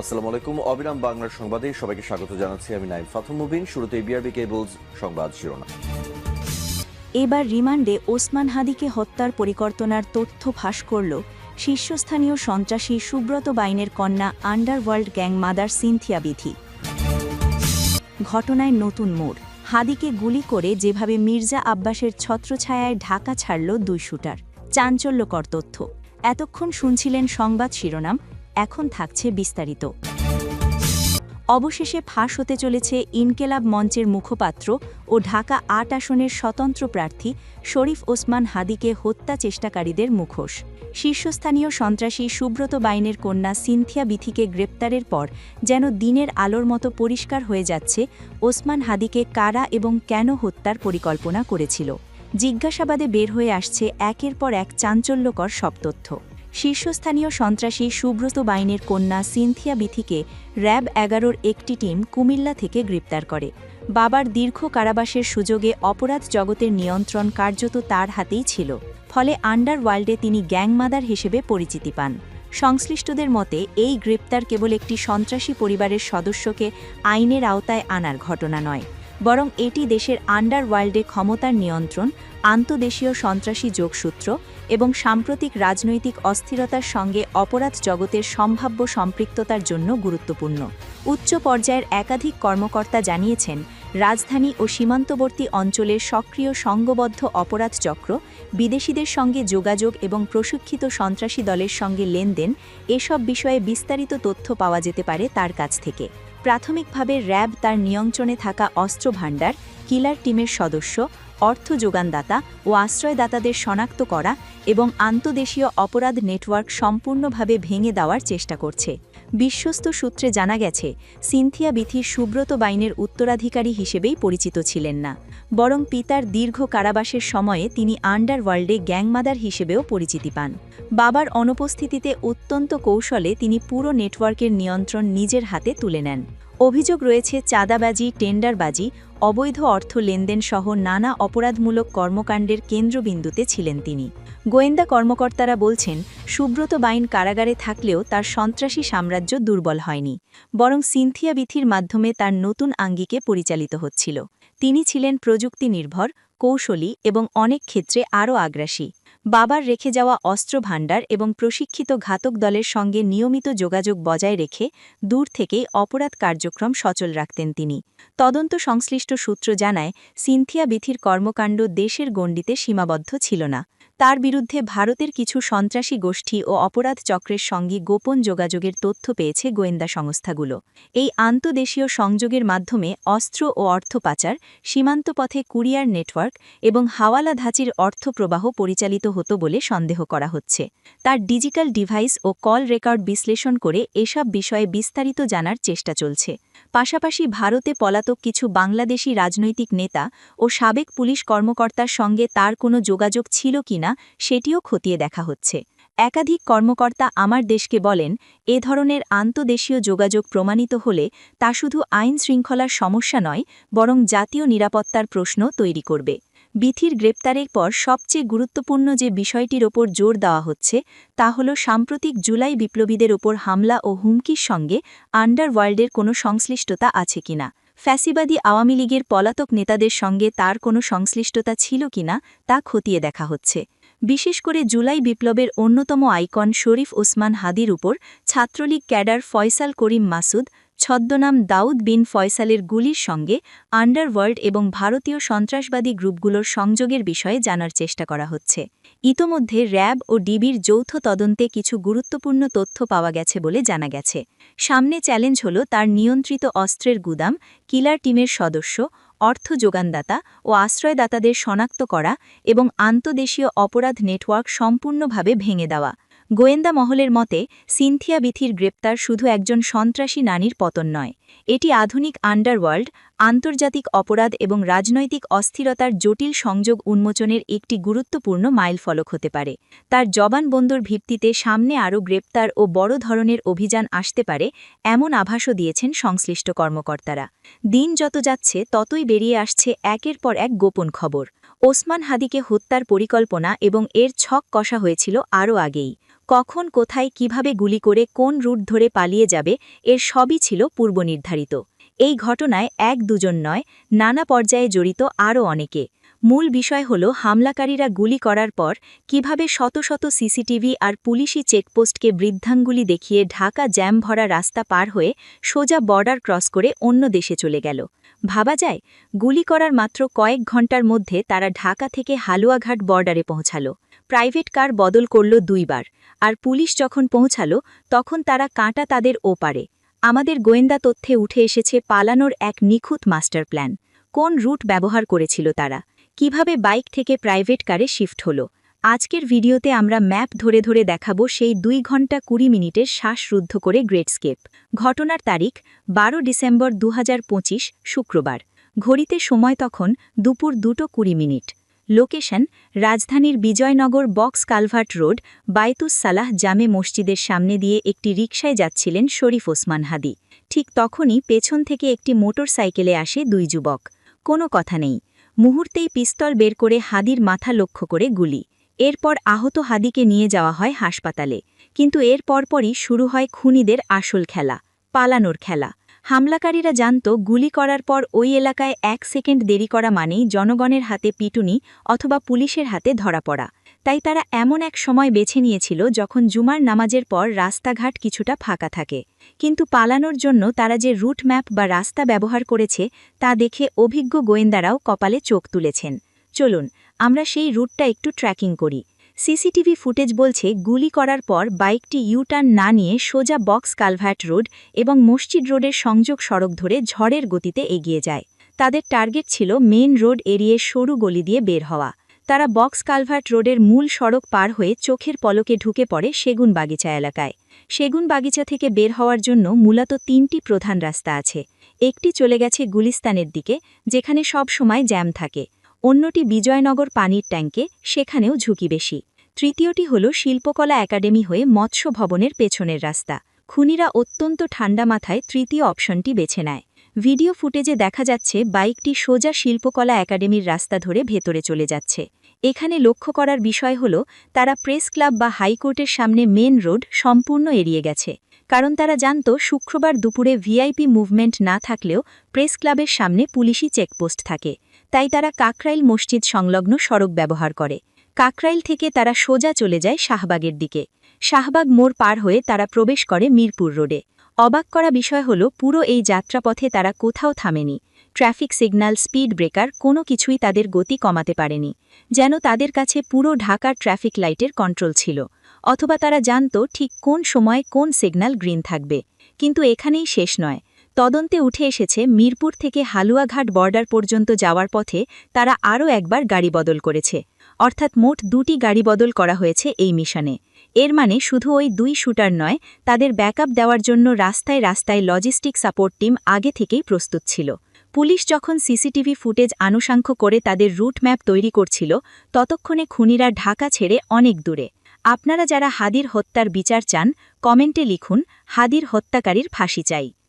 আসসালামু আলাইকুম। অবিরাম বাংলার সংবাদে সবাইকে স্বাগত জানাচ্ছি আমি নাইম ফাথুম মুবিন। শুরুতে বিআরবি কেবলস সংবাদ শিরোনাম। এবার রিমান্ডে ওসমান হাদিকে হত্যার তথ্য ফাঁস করল শীর্ষস্থানীয় সন্ত্রাসী সুব্রত বাইনের কন্যা আন্ডারওয়ার্ল্ড গ্যাং মাদার সিনথিয়া বিধি ঘটনায় নতুন মোড়। হাদিকে গুলি করে যেভাবে মির্জা আব্বাসের ছত্রছায়ায় ঢাকা ছাড়ল দুই শুটার। চাঞ্চল্যকর তথ্য। এতক্ষণ শুনছিলেন সংবাদ শিরোনাম। এখন থাকছে বিস্তারিত। অবশেষে ফাঁস হতে চলেছে ইনকেলাব মঞ্চের মুখপাত্র ও ঢাকা আট আসনের স্বতন্ত্র প্রার্থী শরীফ ওসমান হাদিকে হত্যা চেষ্টাকারীদের মুখোশ। শীর্ষস্থানীয় সন্ত্রাসী সুব্রত বাইনের কন্যা সিনথিয়া বিথিকে গ্রেপ্তারের পর যেন দিনের আলোর মতো পরিষ্কার হয়ে যাচ্ছে ওসমান হাদিকে কারা এবং কেন হত্যার পরিকল্পনা করেছিল। জিজ্ঞাসাবাদে বের হয়ে আসছে একের পর এক চাঞ্চল্যকর সব তথ্য। শীর্ষস্থানীয় সন্ত্রাসী সুব্রত বাইনের কন্যা সিনথিয়া বিথিকে র্যাব এগারোর একটি টিম কুমিল্লা থেকে গ্রেপ্তার করে। বাবার দীর্ঘ কারাবাসের সুযোগে অপরাধ জগতের নিয়ন্ত্রণ কার্যত তার হাতেই ছিল, ফলে আন্ডারওয়ার্ল্ডে তিনি গ্যাংমাদার হিসেবে পরিচিতি পান। সংশ্লিষ্টদের মতে, এই গ্রেপ্তার কেবল একটি সন্ত্রাসী পরিবারের সদস্যকে আইনের আওতায় আনার ঘটনা নয় বরং এটি দেশের আন্ডার ওয়ার্ল্ডে ক্ষমতার নিয়ন্ত্রণ, আন্তদেশীয় সন্ত্রাসী যোগসূত্র এবং সাম্প্রতিক রাজনৈতিক অস্থিরতার সঙ্গে অপরাধ জগতের সম্ভাব্য সম্পৃক্ততার জন্য গুরুত্বপূর্ণ। উচ্চ পর্যায়ের একাধিক কর্মকর্তা জানিয়েছেন, রাজধানী ও সীমান্তবর্তী অঞ্চলের সক্রিয় সংঘবদ্ধ অপরাধ চক্র, বিদেশিদের সঙ্গে যোগাযোগ এবং প্রশিক্ষিত সন্ত্রাসী দলের সঙ্গে লেনদেন, এসব বিষয়ে বিস্তারিত তথ্য পাওয়া যেতে পারে তার কাছ থেকে। প্রাথমিকভাবে র্যাব তার নিয়ন্ত্রণে থাকা অস্ত্র ভাণ্ডার কিলার টিমের সদস্য, অর্থ যোগানদাতা ও আশ্রয়দাতাদের শনাক্ত করা এবং আন্তদেশীয় অপরাধ নেটওয়ার্ক সম্পূর্ণভাবে ভেঙে দেওয়ার চেষ্টা করছে। বিশ্বস্ত সূত্রে জানা গেছে, সিনথিয়া বিথি সুব্রত বাইনের উত্তরাধিকারী হিসেবেই পরিচিত ছিলেন না। বরং পিতার দীর্ঘ কারাবাসের সময়ে তিনি আন্ডারওয়ার্ল্ডে গ্যাংমাদার হিসেবেও পরিচিতি পান। বাবার অনুপস্থিতিতে অত্যন্ত কৌশলে তিনি পুরো নেটওয়ার্কের নিয়ন্ত্রণ নিজের হাতে তুলে নেন। অভিযোগ রয়েছে, চাঁদাবাজি, টেন্ডারবাজি, অবৈধ অর্থ লেনদেন সহ নানা অপরাধমূলক কর্মকাণ্ডের কেন্দ্রবিন্দুতে ছিলেন তিনি। গোয়েন্দা কর্মকর্তারা বলছেন, সুব্রত বাইন কারাগারে থাকলেও তার সন্ত্রাসী সাম্রাজ্য দুর্বল হয়নি, বরং সিনথিয়া বিথির মাধ্যমে তার নতুন আঙ্গিকে পরিচালিত হচ্ছিল। তিনি ছিলেন প্রযুক্তি নির্ভর কৌশলী এবং অনেক ক্ষেত্রে আরও আগ্রাসী। বাবার রেখে যাওয়া অস্ত্র ভাণ্ডার এবং প্রশিক্ষিত ঘাতক দলের সঙ্গে নিয়মিত যোগাযোগ বজায় রেখে দূর থেকেই অপরাধ কার্যক্রম সচল রাখতেন তিনি। তদন্ত সংশ্লিষ্ট সূত্র জানায়, সিনথিয়া বিথির কর্মকাণ্ড দেশের গণ্ডিতে সীমাবদ্ধ ছিল না। তার বিরুদ্ধে ভারতের কিছু সন্ত্রাসী গোষ্ঠী ও অপরাধ চক্রের সঙ্গে গোপন যোগাযোগের তথ্য পেয়েছে গোয়েন্দা সংস্থাগুলো। এই আন্তদেশীয় সংযোগের মাধ্যমে অস্ত্র ও অর্থ পাচার সীমান্তপথে কুরিয়ার নেটওয়ার্ক এবং হাওয়ালা ধাঁচির অর্থ প্রবাহ পরিচালিত হতো বলে সন্দেহ করা হচ্ছে। তার ডিজিটাল ডিভাইস ও কল রেকর্ড বিশ্লেষণ করে এসব বিষয়ে বিস্তারিত জানার চেষ্টা চলছে। পাশাপাশি ভারতে পলাতক কিছু বাংলাদেশি রাজনৈতিক নেতা ও সাবেক পুলিশ কর্মকর্তার সঙ্গে তার কোনো যোগাযোগ ছিল কিনা সেটিও খতিয়ে দেখা হচ্ছে। একাধিক কর্মকর্তা আমার দেশকে বলেন, এ ধরনের আন্তদেশীয় যোগাযোগ প্রমাণিত হলে তা শুধু আইন শৃঙ্খলার সমস্যা নয়, বরং জাতীয় নিরাপত্তার প্রশ্ন তৈরি করবে। বিথির গ্রেপ্তারের পর সবচেয়ে গুরুত্বপূর্ণ যে বিষয়টির ওপর জোর দেওয়া হচ্ছে, তা হল সাম্প্রতিক জুলাই বিপ্লবীদের ওপর হামলা ও হুমকির সঙ্গে আন্ডারওয়ার্ল্ডের কোনো সংশ্লিষ্টতা আছে কিনা ফ্যাসিবাদী আওয়ামী লীগের পলাতক নেতাদের সঙ্গে তার কোনো সংশ্লিষ্টতা ছিল কিনা তা খতিয়ে দেখা হচ্ছে। বিশেষ করে জুলাই বিপ্লবের অন্যতম আইকন শরীফ ওসমান হাদির উপর ছাত্রলীগ ক্যাডার ফয়সাল করিম মাসুদ, ছদ্মনাম দাউদ বিন ফয়সালের গুলির সঙ্গে আন্ডারওয়ার্ল্ড এবং ভারতীয় সন্ত্রাসবাদী গ্রুপগুলোর সংযোগের বিষয়ে জানার চেষ্টা করা হচ্ছে। ইতোমধ্যে র্যাব ও ডিবির যৌথ তদন্তে কিছু গুরুত্বপূর্ণ তথ্য পাওয়া গেছে বলে জানা গেছে। সামনে চ্যালেঞ্জ হল তার নিয়ন্ত্রিত অস্ত্রের গুদাম, কিলার টিমের সদস্য অর্থ যোগানদাতা ও আশ্রয়দাতাদের শনাক্ত করা এবং আন্তদেশীয় অপরাধ নেটওয়ার্ক সম্পূর্ণভাবে ভেঙে দেওয়া। গোয়েন্দা মহলের মতে, সিনথিয়া বিথির গ্রেপ্তার শুধু একজন সন্ত্রাসী নারীর পতন নয়। এটি আধুনিক আন্ডারওয়ার্ল্ড, আন্তর্জাতিক অপরাধ এবং রাজনৈতিক অস্থিরতার জটিল সংযোগ উন্মোচনের একটি গুরুত্বপূর্ণ মাইলফলক হতে পারে। তার জবানবন্দর ভিত্তিতে সামনে আরও গ্রেপ্তার ও বড় ধরনের অভিযান আসতে পারে, এমন আভাসও দিয়েছেন সংশ্লিষ্ট কর্মকর্তারা। দিন যত যাচ্ছে, ততই বেরিয়ে আসছে একের পর এক গোপন খবর। ওসমান হাদিকে হত্যার পরিকল্পনা এবং এর ছক কষা হয়েছিল আরও আগেই। কখন, কোথায়, কীভাবে গুলি করে, কোন রুট ধরে পালিয়ে যাবে, এর সবই ছিল পূর্বনির্ধারিত। এই ঘটনায় এক দুজন নয়, নানা পর্যায়ে জড়িত আরও অনেকে। মূল বিষয় হল হামলাকারীরা গুলি করার পর কীভাবে শত শত সিসিটিভি আর পুলিশি চেকপোস্টকে বৃদ্ধাঙ্গুলি দেখিয়ে ঢাকা জ্যাম ভরা রাস্তা পার হয়ে সোজা বর্ডার ক্রস করে অন্য দেশে চলে গেল। ভাবা যায়, গুলি করার মাত্র কয়েক ঘণ্টার মধ্যে তারা ঢাকা থেকে হালুয়াঘাট বর্ডারে পৌঁছালো। প্রাইভেট কার বদল করল দুইবার, আর পুলিশ যখন পৌঁছাল, তখন তারা কাঁটা তাদের ওপারে। আমাদের গোয়েন্দা তথ্যে উঠে এসেছে পালানোর এক নিখুঁত মাস্টার প্ল্যান। কোন রুট ব্যবহার করেছিল তারা? কীভাবে বাইক থেকে প্রাইভেট কারে শিফট হলো? আজকের ভিডিওতে আমরা ম্যাপ ধরে ধরে দেখাবো সেই দুই ঘণ্টা কুড়ি মিনিটের শ্বাসরুদ্ধ করে গ্রেটস্কেপ ঘটনার তারিখ, বারো ডিসেম্বর দু হাজার পঁচিশ, শুক্রবার। ঘড়িতে সময় তখন দুপুর দুটো কুড়ি মিনিট। লোকেশন রাজধানীর Bijoynagar box culvert road, Baitus Salah Jame মসজিদের সামনে দিয়ে একটি রিকশায় যাচ্ছিলেন শরীফ ওসমান হাদি। ঠিক তখনই পেছন থেকে একটি মোটর সাইকেলে আসে দুই যুবক। কোনো কথা নেই। মুহূর্তেই পিস্তল বের করে হাদির মাথা লক্ষ্য করে গুলি। এরপর আহত হাদিকে নিয়ে যাওয়া হয় হাসপাতালে। কিন্তু এর পরপরই শুরু হয় খুনিদের আসল খেলা, পালানোর খেলা। হামলাকারীরা জানত, গুলি করার পর ওই এলাকায় এক সেকেন্ড দেরি করা মানেই জনগণের হাতে পিটুনি অথবা পুলিশের হাতে ধরা পড়া। তাই তারা এমন এক সময় বেছে নিয়েছিল যখন জুমার নামাজের পর রাস্তাঘাট কিছুটা ফাঁকা থাকে। কিন্তু পালানোর জন্য তারা যে রুট ম্যাপ বা রাস্তা ব্যবহার করেছে, তা দেখে অভিজ্ঞ গোয়েন্দারাও কপালে চোখ তুলেছেন। চলুন, আমরা সেই রুটটা একটু ট্র্যাকিং করি। সিসিটিভি ফুটেজ বলছে গুলি করার পর বাইকটি ইউটার্ন না নিয়ে সোজা বক্স কালভার্ট রোড এবং মসজিদ রোডের সংযোগ সড়ক ধরে ঝড়ের গতিতে এগিয়ে যায়। তাদের টার্গেট ছিল মেন রোড এরিয়ে সরু গলি দিয়ে বের হওয়া। তারা বক্স কালভার্ট রোডের মূল সড়ক পার হয়ে চোখের পলকে ঢুকে পড়ে সেগুন বাগিচা এলাকায়। সেগুন বাগিচা থেকে বের হওয়ার জন্য মূলত তিনটি প্রধান রাস্তা আছে। একটি চলে গেছে গুলিস্তানের দিকে, যেখানে সব সময় জ্যাম থাকে। অন্যটি বিজয়নগর পানির ট্যাঙ্কে, সেখানেও ঝুঁকি বেশি। তৃতীয়টি হল শিল্পকলা একাডেমি হয়ে মৎস্য ভবনের পেছনের রাস্তা। খুনিরা অত্যন্ত ঠান্ডা মাথায় তৃতীয় অপশনটি বেছে নেয়। ভিডিও ফুটেজে দেখা যাচ্ছে, বাইকটি সোজা শিল্পকলা একাডেমির রাস্তা ধরে ভেতরে চলে যাচ্ছে। এখানে লক্ষ্য করার বিষয় হল, তারা প্রেস ক্লাব বা হাইকোর্টের সামনে মেন রোড সম্পূর্ণ এড়িয়ে গেছে। কারণ তারা জানত, শুক্রবার দুপুরে ভিআইপি মুভমেন্ট না থাকলেও প্রেস ক্লাবের সামনে পুলিশি চেকপোস্ট থাকে। তাই তারা কাকরাইল মসজিদ সংলগ্ন সড়ক ব্যবহার করে। কাকরাইল থেকে তারা সোজা চলে যায় শাহবাগের দিকে। শাহবাগ মোড় পার হয়ে তারা প্রবেশ করে মিরপুর রোডে। অবাক করা বিষয় হল, পুরো এই যাত্রাপথে তারা কোথাও থামেনি। ট্রাফিক সিগন্যাল, স্পিড ব্রেকার, কোনো কিছুই তাদের গতি কমাতে পারেনি। যেন তাদের কাছে পুরো ঢাকার ট্রাফিক লাইটের কন্ট্রোল ছিল। অথবা তারা জানত ঠিক কোন সময় কোন সিগন্যাল গ্রিন থাকবে। কিন্তু এখানেই শেষ নয়। তদন্তে উঠে এসেছে মিরপুর থেকে হালুয়াঘাট বর্ডার পর্যন্ত যাওয়ার পথে তারা আরও একবার গাড়ি বদল করেছে। অর্থাৎ মোট দুটি গাড়ি বদল করা হয়েছে এই মিশনে। এর মানে শুধু ওই দুই শুটার নয়, তাদের ব্যাকআপ দেওয়ার জন্য রাস্তায় রাস্তায় লজিস্টিক সাপোর্ট টিম আগে থেকেই প্রস্তুত ছিল। পুলিশ যখন সিসিটিভি ফুটেজ আনুষাঙ্ক করে তাদের রুট ম্যাপ তৈরি করছিল, ততক্ষণে খুনিরা ঢাকা ছেড়ে অনেক দূরে। আপনারা যারা হাদির হত্যার বিচার চান, কমেন্টে লিখুন, হাদির হত্যাকারীর ফাঁসি চাই।